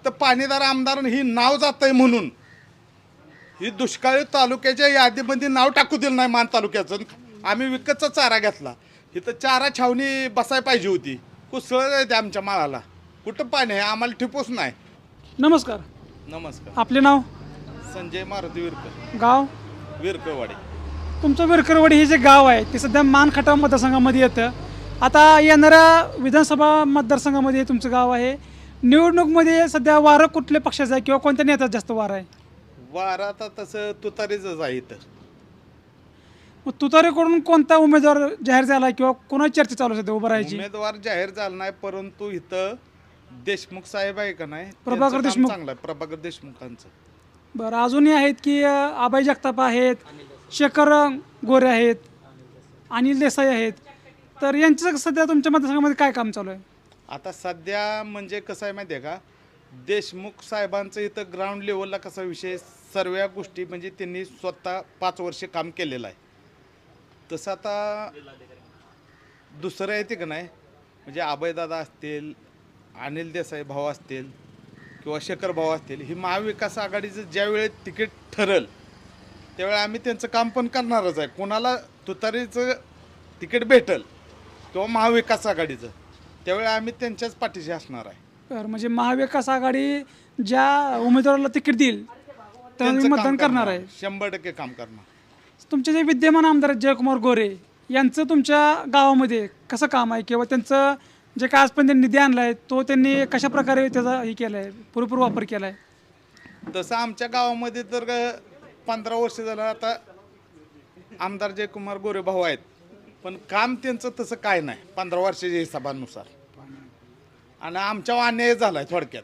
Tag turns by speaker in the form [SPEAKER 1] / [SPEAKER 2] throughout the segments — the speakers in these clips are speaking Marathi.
[SPEAKER 1] फक्त पाणीदार आमदार ही नाव जात आहे म्हणून. ही दुष्काळी तालुक्याच्या यादीमध्ये नाव टाकू दिलं नाही मान तालुक्याचं. आम्ही विकतचा चारा घेतला. इथं चारा छावणी बसाय पाहिजे होती. कुसळ आहे ते आमच्या माळाला कुठं पाणी आहे? आम्हाला ठिपूस नाही.
[SPEAKER 2] नमस्कार.
[SPEAKER 1] नमस्कार.
[SPEAKER 2] आपले नाव?
[SPEAKER 1] संजय मारुती विरकर.
[SPEAKER 2] गाव?
[SPEAKER 1] विरकरवाडी.
[SPEAKER 2] तुमचं विरकरवाडी हे जे गाव आहे ते सध्या मानखटाव मतदारसंघामध्ये येतं. आता येणाऱ्या विधानसभा मतदारसंघामध्ये तुमचं गाव आहे. निवडणूकमध्ये सध्या वारं कुठल्या पक्षाचं आहे किंवा कोणत्या नेत्याचं जास्त वारं आहे?
[SPEAKER 1] वारा आता तसं तुतारीच आहे इथं.
[SPEAKER 2] मग तुतारीकडून कोणता उमेदवार जाहीर झाला आहे किंवा कोणाची चर्चा चालू आहे सध्या उभं राहायची?
[SPEAKER 1] उमेदवार जाहीर झाला नाही परंतु इथं देशमुख साहेब आहे का नाही?
[SPEAKER 2] प्रभाकर
[SPEAKER 1] त्यांचं काम
[SPEAKER 2] देशमुख.
[SPEAKER 1] चांगलं आहे प्रभाकर देशमुखांचं.
[SPEAKER 2] बरं अजूनही आहेत की अं, आबाई जगताप आहेत शेखर गोरे आहेत अनिल देसाई आहेत. तर यांचं सध्या तुमच्या मतदारसंघामध्ये काय काम चालू आहे?
[SPEAKER 1] आता सध्या म्हणजे कसं आहे माहिती आहे का? देशमुख साहेबांचं इथं ग्राउंड लेवलला कसा विषय सर्व गोष्टी म्हणजे त्यांनी स्वतः पाच वर्षे काम केलेलं आहे. तसं आता दुसरं येते का नाही? म्हणजे अभयदादा असतील अनिल देसाई भाऊ असतील किंवा शेखर भाऊ असतील ही महाविकास आघाडीचं ज्यावेळी तिकीट ठरल त्यावेळी आम्ही त्यांचं काम पण करणारच आहे. कोणाला तुतारीचं तिकीट भेटल किंवा महाविकास आघाडीचं. त्यावेळी आम्ही त्यांच्याच पाठीशी असणार आहे.
[SPEAKER 2] बरं म्हणजे महाविकास आघाडी ज्या उमेदवाराला तिकीट देईल तर
[SPEAKER 1] त्यांचं काम
[SPEAKER 2] मतदान करणार. आहे.
[SPEAKER 1] शंभर टक्के काम करणार.
[SPEAKER 2] तुमचे जे विद्यमान आमदार आहेत जयकुमार गोरे यांचं तुमच्या गावामध्ये कसं काम आहे? किंवा त्यांचं जे काय आजपर्यंत त्यांनी निधी आणला आहे तो त्यांनी कशा प्रकारे त्याचा हे केला आहे पुरेपूर वापर केला आहे
[SPEAKER 1] तसं आमच्या गावामध्ये तर पंधरा वर्ष झालं आता आमदार जयकुमार गोरे भाऊ आहेत. पण काम त्यांचं तसं काय नाही. पंधरा वर्षाच्या हिशोबानुसार. आणि आमच्या अन्याय झाला आहे थोडक्यात.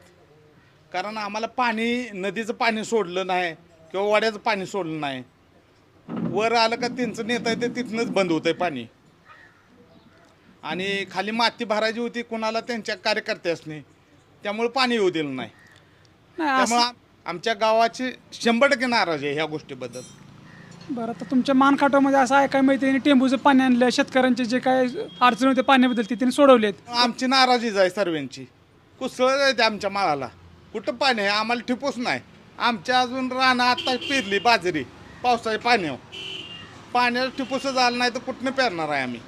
[SPEAKER 1] कारण आम्हाला पाणी नदीचं पाणी सोडलं नाही किंवा वाड्याचं पाणी सोडलं नाही. वर आलं का त्यांचं नेता आहे ते तिथनंच बंद होतंय पाणी. आणि खाली माती भरायची होती कोणाला त्यांच्या कार्यकर्त्यासनी. त्यामुळे पाणी येऊ दिलं नाही. त्यामुळे आम- आमच्या गावाची शंभर टक्के नाराज आहे ह्या गोष्टीबद्दल.
[SPEAKER 2] बरं आता तुमच्या मानखाटामध्ये असं आहे काय माहिती? त्यांनी टेंबूचं पाणी आणलं शेतकऱ्यांचे जे काय अडचण होते पाण्याबद्दल ते त्यांनी सोडवलेत.
[SPEAKER 1] आमची नाराजीच आहे सर्वांची. कुसळ आहे ते आमच्या माळाला कुठं पाणी आहे? आम्हाला ठिपूस नाही. आमच्या अजून रानं आता पेरली बाजरी. पावसाच्या पाण्यावर पाण्यावर ठिपूस झालं नाही तर कुठनं पेरणार आहे आम्ही?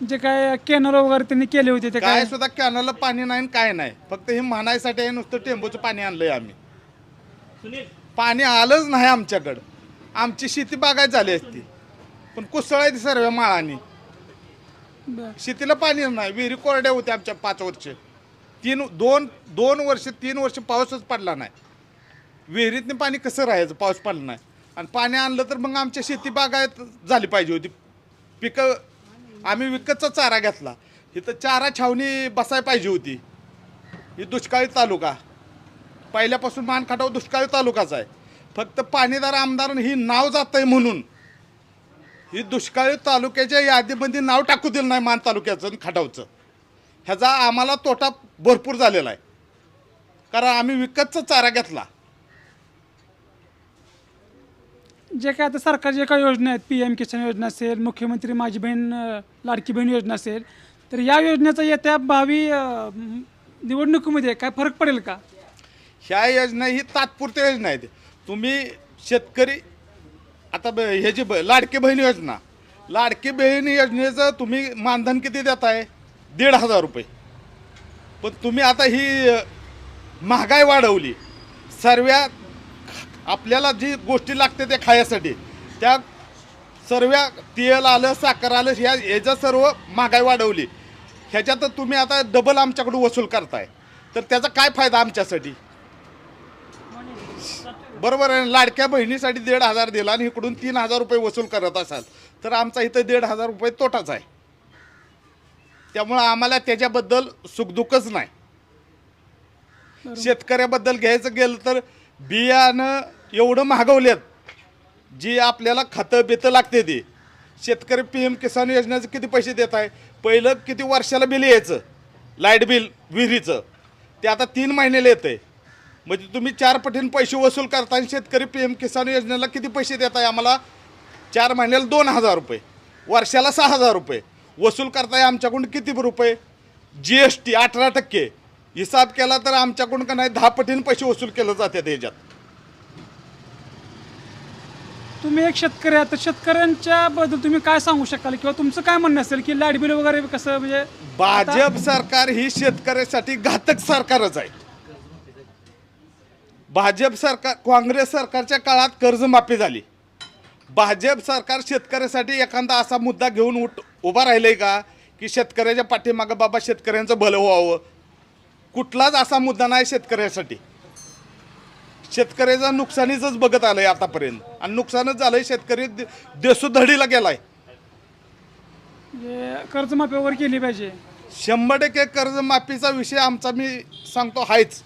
[SPEAKER 2] जे काय कॅनल वगैरे त्यांनी केले होते ते
[SPEAKER 1] काय
[SPEAKER 2] काय?
[SPEAKER 1] सुद्धा कॅनलला पाणी नाही आणि काय नाही. फक्त हे म्हणायसाठी आहे नुसतं टेंबूचं पाणी आणलंय आम्ही. पाणी आलंच नाही आमच्याकडं. आमची शेती बागायत झाली असती. पण कुसळ आहे ती सर्व माळानी.
[SPEAKER 2] बरं.
[SPEAKER 1] शेतीला पाणी नाही. विहिरी कोरड्या होत्या आमच्या पाच वर्ष. तीन दोन दोन वर्ष तीन वर्ष पाऊसच पडला नाही. विहिरीतनं पाणी कसं राहायचं? पाऊस पडला नाही. आणि पाणी आणलं तर मग आमच्या शेती बागायत झाली पाहिजे होती. पिकं आम्ही विकतचा चारा घेतला. इथं चारा छावणी बसाय पाहिजे होती. ही दुष्काळी तालुका. पहिल्यापासून मानखाटाव दुष्काळी तालुकाच आहे. फक्त पाणीदार आमदार ही नाव जात आहे म्हणून. ही दुष्काळी तालुक्याच्या यादीमध्ये नाव टाकू दिलं नाही मान तालुक्याचं आणि खटावचं. ह्याचा आम्हाला तोटा भरपूर झालेला आहे. कारण आम्ही विकतचा चारा घेतला.
[SPEAKER 2] जे काय आता सरकार जे काही योजना आहेत पी एम किसान योजना असेल मुख्यमंत्री माझी बहीण अं, लाडकी बहीण योजना असेल तर या योजनेचा येत्या भावी अं, निवडणुकीमध्ये काय फरक पडेल का?
[SPEAKER 1] ह्या योजना ही तात्पुरत्या योजना आहेत. तुम्ही शेतकरी आता ब ह्याची ब लाडकी बहीण योजना लाडकी बहीण योजनेचं तुम्ही मानधन किती देत आहे दीड हजार रुपये. पण तुम्ही आता ही महागाई वाढवली. सर्व आपल्याला जी गोष्टी लागते ते खायसाठी त्या सर्व तेल आलं साखर आलं ह्या ह्याचं सर्व महागाई वाढवली. ह्याच्यात तुम्ही आता डबल आमच्याकडून वसूल करताय. तर त्याचा काय फायदा आमच्यासाठी? बरोबर आहे. लाडक्या बहिणीसाठी दीड हजार दिला आणि इकडून तीन हजार रुपये वसूल करत असाल तर आमचा इथं दीड हजार रुपये तोटाच आहे. त्यामुळं आम्हाला त्याच्याबद्दल सुखदुःखच नाही. शेतकऱ्याबद्दल घ्यायचं गेलं तर बियाणं एवढं महागवलेत जी आपल्याला खतं बितं लागते ती. शेतकरी पी एम किसान योजनेचं किती पैसे देत आहे? पहिलं किती वर्षाला बिल यायचं? लाइट बिल विहिरीचं. ते आता तीन महिन्याला येतं आहे म्हणजे तुम्ही चार पटीने पैसे वसूल करता आणि शेतकरी पी एम किसान योजनेला किती पैसे देताय आम्हाला? चार महिन्याला दोन हजार रुपये. वर्षाला सहा हजार रुपये. वसूल करताय आमच्याकडून किती रुपये? जी एस टी अठरा टक्के. हिसाब केला तर आमच्याकडून का नाही दहा पटीने पैसे वसूल केलं जाते त्याच्यात
[SPEAKER 2] तुम्ही एक शेतकरी आहात तर शेतकऱ्यांच्या बद्दल तुम्ही काय सांगू शकाल? किंवा तुमचं काय म्हणणं असेल की लाइट बिल वगैरे कसं म्हणजे
[SPEAKER 1] भाजप सरकार ही शेतकऱ्यासाठी घातक सरकारच आहे. भाजप सरकार काँग्रेस सरकारच्या काळात कर्जमाफी झाली. भाजप सरकार शेतकऱ्यासाठी एखादा असा मुद्दा घेऊन उठ उभा राहिलंय का? की शेतकऱ्याच्या पाठीमागं बाबा शेतकऱ्यांचं भलं व्हावं. कुठलाच असा मुद्दा नाही शेतकऱ्यासाठी. शेतकऱ्याचं नुकसानीचंच बघत आलंय आतापर्यंत. आणि नुकसानच झालंय शेतकरी दे- देशोधडीला गेलाय.
[SPEAKER 2] म्हणजे कर्जमाफी वगैरे केली पाहिजे.
[SPEAKER 1] शंभर टक्के कर्जमाफीचा विषय आमचा मी सांगतो आहेच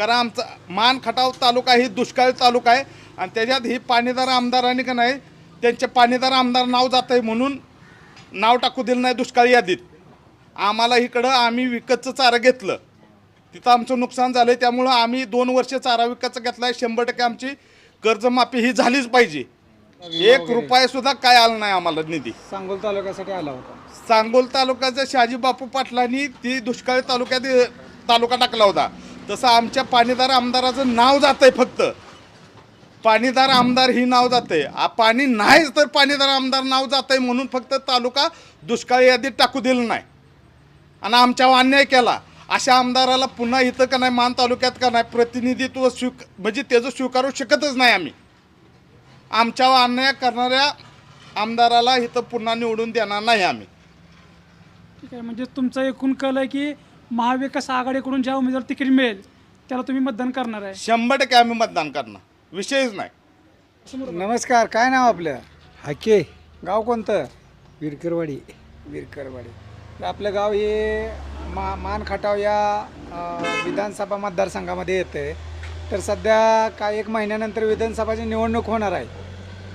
[SPEAKER 1] कारण आमचा मान खटाव तालुका ही दुष्काळी तालुका आहे. आणि त्याच्यात ही पाणीदार आमदारांनी का नाही त्यांचे पाणीदार आमदार नाव जात आहे म्हणून नाव टाकू दिलं नाही दुष्काळी यादीत. आम्हाला इकडं आम्ही विकतचं चारा घेतलं. तिथं आमचं नुकसान झालं त्यामुळं आम्ही दोन वर्ष चारा विकतचा घेतला आहे शंभर टक्के आमची कर्जमाफी ही झालीच पाहिजे. एक रुपया सुद्धा काय आला नाही आम्हाला निधी.
[SPEAKER 3] सांगोल तालुक्यासाठी आला होता.
[SPEAKER 1] सांगोल तालुक्याच्या शहाजी बापू पाटलांनी ती दुष्काळी तालुक्यात तालुका टाकला होता. तसं आमच्या पाणीदार आमदाराचं नाव जात आहे फक्त. पाणीदार आमदार ही नाव जाते पाणी नाहीच तर पाणीदार आमदार नाव जात आहे म्हणून फक्त तालुका दुष्काळी यादीत टाकू दिलं नाही. आणि आमच्यावर अन्याय केला. अशा आमदाराला पुन्हा इथं का नाही मान तालुक्यात का नाही प्रतिनिधित्व स्वीक म्हणजे त्याचं स्वीकारू शकतच नाही आम्ही. आमच्यावर अन्याय करणाऱ्या आमदाराला इथं पुन्हा निवडून देणार नाही आम्ही.
[SPEAKER 2] ठीक आहे म्हणजे तुमचा एकूण कल आहे की महाविकास आघाडीकडून ज्या उमेदवार तिकीट मिळेल त्याला तुम्ही मतदान करणार आहे.
[SPEAKER 1] शंभर टक्के आम्ही मतदान करणार. विषयच नाही.
[SPEAKER 3] नमस्कार काय नाव आपलं?
[SPEAKER 4] हाके.
[SPEAKER 3] गाव कोणतं?
[SPEAKER 4] विरकरवाडी.
[SPEAKER 3] विरकरवाडी. तर आपलं गाव हे मा मान खटाव या अ, विधानसभा मतदारसंघामध्ये येतं तर सध्या काय एक महिन्यानंतर विधानसभाची निवडणूक होणार आहे.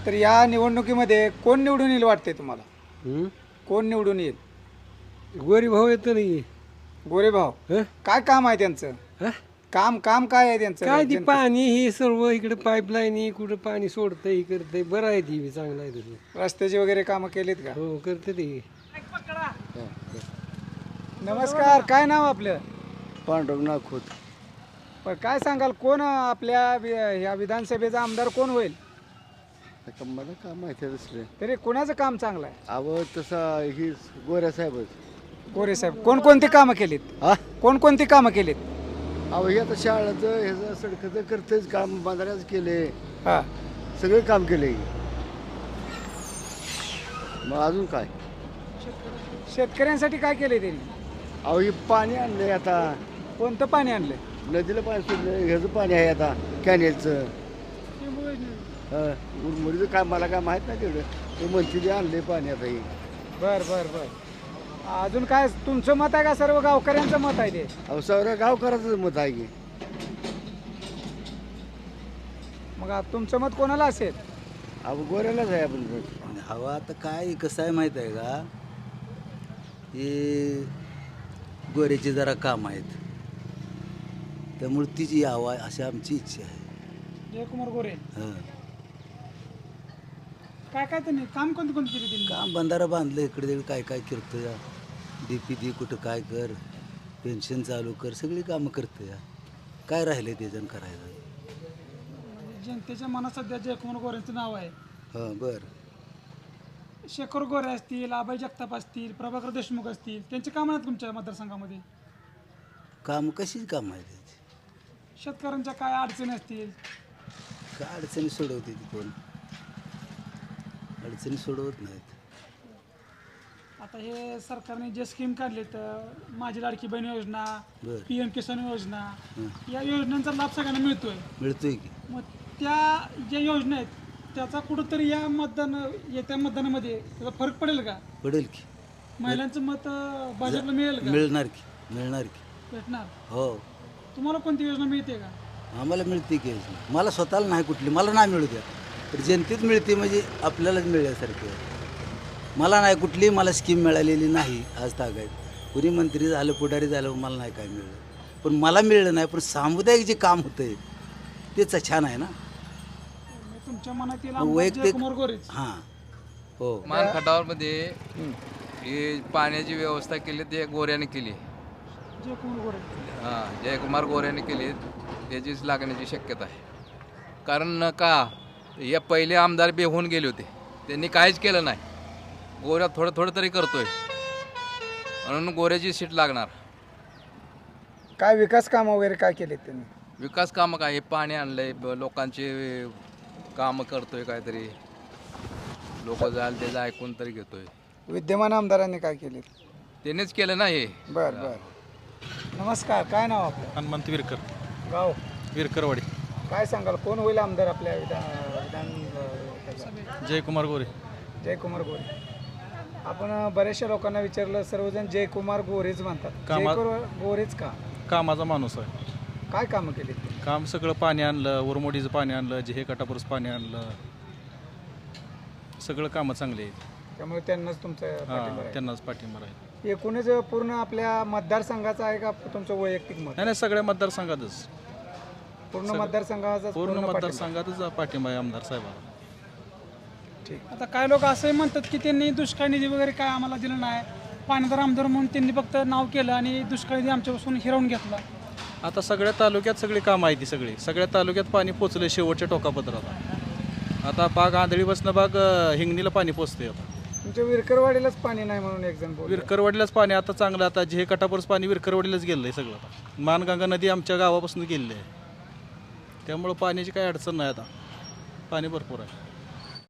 [SPEAKER 3] तर या निवडणुकीमध्ये कोण निवडून येईल वाटते तुम्हाला?
[SPEAKER 4] हं?
[SPEAKER 3] कोण निवडून येईल?
[SPEAKER 4] गोरी भाऊ येतो नाही
[SPEAKER 3] गोरेभाव
[SPEAKER 4] हं?
[SPEAKER 3] काय काम आहे त्यांचं?
[SPEAKER 4] हं?
[SPEAKER 3] काम काम काय आहे त्यांचं?
[SPEAKER 4] काय ती पाणी हे सर्व इकडे पाईपलाईन कुठं पाणी सोडतंय हे करतंय बरं आहे ती बी, चांगलं आहे तुझं
[SPEAKER 3] रस्त्याची वगैरे कामं केलीत का?
[SPEAKER 4] हो करते ते.
[SPEAKER 3] नमस्कार काय नाव आपलं?
[SPEAKER 4] पांडव नाखोत
[SPEAKER 3] पण काय सांगाल कोण आपल्या वि- ह्या विधानसभेचा आमदार कोण होईल?
[SPEAKER 5] मला काय माहिती आहे दुसरे.
[SPEAKER 3] तरी कोणाचं काम चांगलं आहे?
[SPEAKER 5] अहो तसा ही गोऱ्या साहेबच.
[SPEAKER 3] गोरे साहेब कोणकोणती कामं केलीत?
[SPEAKER 5] हा?
[SPEAKER 3] कोणकोणती कामं केलीत?
[SPEAKER 5] अहो हे आता शाळेचं ह्याचं सडकचं करतेच काम बांधाऱ्याच केले.
[SPEAKER 3] हा.
[SPEAKER 5] सगळे काम केले. मग अजून काय?
[SPEAKER 3] शेतकऱ्यांसाठी काय केले त्यांनी?
[SPEAKER 5] अहो हे पाणी आणलंय आता.
[SPEAKER 3] कोणतं पाणी आणलं
[SPEAKER 5] नदीला पाणी सोडलं ह्याचं पाणी आहे आता कॅनेलचं. मुरमुरीचं काय मला काय माहीत नाही तेवढं. ते म्हणते ते आणलंय पाणी आता हे.
[SPEAKER 3] बर बर बर. अजून काय तुमचं मत आहे का सर्व गावकऱ्यांचं मत आहे ते?
[SPEAKER 5] अहो गावकराचं मत आहे की.
[SPEAKER 3] मग आ- तुमचं मत कोणाला असेल?
[SPEAKER 5] अहो गोऱ्यालाच आहे आपण
[SPEAKER 6] हवा आता काय कसं आहे माहीत आहे का? हे गोऱ्याचे जरा काम आहेत. त्यामुळे तिची हवा अशी आमची इच्छा आहे.
[SPEAKER 2] जयकुमार गोरे.
[SPEAKER 6] हं.
[SPEAKER 2] काय काय त्यांनी काम कोणते कोणते केले त्यांनी?
[SPEAKER 6] काम बंधारा बांधलं इकडे तिकडे काय काय करतो या डी पी दी कुठं काय कर पेन्शन चालू कर सगळी कामं करतो या. काय राहिले त्याच्यानं करायचं
[SPEAKER 2] म्हणजे जनतेच्या मनात सध्या जयकुमार गोरेंचं नाव आहे.
[SPEAKER 6] हां बरं.
[SPEAKER 2] शेखर गोरे असतील अभय जगताप असतील प्रभाकर देशमुख असतील त्यांचे काम आहेत तुमच्या मतदारसंघामध्ये?
[SPEAKER 6] काम कशीच काम आहे त्याची?
[SPEAKER 2] शेतकऱ्यांच्या काय अडचणी असतील?
[SPEAKER 6] काय अडचणी सोडवते ती कोण? अडचणी सोडवत नाहीत.
[SPEAKER 2] आता हे सरकारने जे स्कीम काढले तर माझी लाडकी बहीण योजना
[SPEAKER 6] बरं.
[SPEAKER 2] पी एम किसान योजना या योजनांचा लाभ सगळ्यांना मिळतोय.
[SPEAKER 6] मिळतोय की?
[SPEAKER 2] मग त्या ज्या योजना आहेत त्याचा कुठंतरी या मतदान येत्या मतदानामध्ये त्याचा फरक पडेल का?
[SPEAKER 6] पडेल की.
[SPEAKER 2] महिलांचं मत अं, भाजपला मिळेल का?
[SPEAKER 6] मिळणार की मिळणार की.
[SPEAKER 2] भेटणार?
[SPEAKER 6] हो.
[SPEAKER 2] तुम्हाला कोणती योजना मिळते का?
[SPEAKER 6] आम्हाला मिळते की योजना. मला स्वतःला नाही कुठली मला नाही मिळू द्या. तर जनतेत मिळते म्हणजे आपल्यालाच मिळण्यासारखे आहे. मला नाही कुठली मला स्कीम मिळालेली नाही आज तागायत. कुणी मंत्री झालं पुढारी झालं मला नाही काय मिळलं. पण मला मिळलं नाही पण सामुदायिक जे काम होतंय तेच छान आहे ना.
[SPEAKER 2] तुमच्या मनातील आमदार
[SPEAKER 6] वैयक्तिक हां. हो.
[SPEAKER 7] मान खटावरमध्ये ही पाण्याची व्यवस्था केली ते गोऱ्याने केली.
[SPEAKER 2] जयकुमार गोरे.
[SPEAKER 7] हां जयकुमार गोऱ्याने केली त्याचीच लागण्याची शक्यता आहे. कारण का या पहिले आमदार बेहून गेले होते. त्यांनी काहीच केलं नाही. गोऱ्या थोडं थोडं तरी करतोय. म्हणून गोऱ्याची सीट लागणार.
[SPEAKER 3] काय विकास कामं वगैरे काय केलेत त्यांनी?
[SPEAKER 7] विकास कामं काय? हे पाणी आणलंय ब- लोकांचे कामं करतोय काहीतरी. लोक जायला त्याचं ऐकून तरी घेतोय.
[SPEAKER 3] विद्यमान आमदारांनी काय केलेत?
[SPEAKER 7] त्यांनीच केलं ना हे.
[SPEAKER 3] बर बर. नमस्कार काय नाव आपलं?
[SPEAKER 8] हनुमंत विरकर.
[SPEAKER 3] गाव?
[SPEAKER 8] विरकरवाडी.
[SPEAKER 3] काय सांगाल कोण होईल आमदार आपल्या विधान विधान
[SPEAKER 8] जयकुमार गोरे.
[SPEAKER 3] जयकुमार गोरे. आपण बऱ्याचशा लोकांना विचारलं सर्वजण जयकुमार गोरेच म्हणतात.
[SPEAKER 8] कामा-
[SPEAKER 3] जयकुमार गोरेच का?
[SPEAKER 8] कामाचा माणूस आहे.
[SPEAKER 3] काय कामं केली?
[SPEAKER 8] काम सगळं पाणी आणलं उरमोडीचं पाणी आणलं जे हे काटापूरच पाणी आणलं. सगळं कामं चांगली आहेत.
[SPEAKER 3] त्यामुळे त्यांनाच तुमचं पाठिंबा
[SPEAKER 8] हां
[SPEAKER 3] आहे.
[SPEAKER 8] त्यांनाच पाठिंबा आहे
[SPEAKER 3] एकूणच पूर्ण आपल्या मतदारसंघाचं आहे का तुमचं वैयक्तिक मत?
[SPEAKER 8] नाही नाही सगळ्या मतदारसंघातच.
[SPEAKER 3] पूर्ण मतदारसंघाचा
[SPEAKER 8] पूर्ण मतदारसंघातच पाठिंबा आहे आमदार साहेबाला
[SPEAKER 2] आता काय लोक असंही म्हणतात की त्यांनी दुष्काळ निधी वगैरे काय आम्हाला दिलं नाही. पाणीदार आमदार म्हणून त्यांनी फक्त नाव केलं आणि दुष्काळ निधी आमच्यापासून हिरावून घेतला.
[SPEAKER 8] आता सगळ्या तालुक्यात सगळी कामं आहे ती सगळी. सगळ्या तालुक्यात पाणी पोचलं शेवटच्या टोकापत्राला. आता बाग आंधळीपासून बाग अं, हिंगणीला पाणी पोचते आता.
[SPEAKER 3] तुमच्या विरकरवाडीलाच पाणी नाही म्हणून एक जण बोल
[SPEAKER 8] विरकरवाडीलाच पाणी आता चांगलं आता जे कटापूरच पाणी विरकरवाडीलाच गेलं आहे सगळं आता. मानगंगा नदी आमच्या गावापासून गेलेली आहे. त्यामुळं पाण्याची काही अडचण नाही आता. पाणी भरपूर आहे.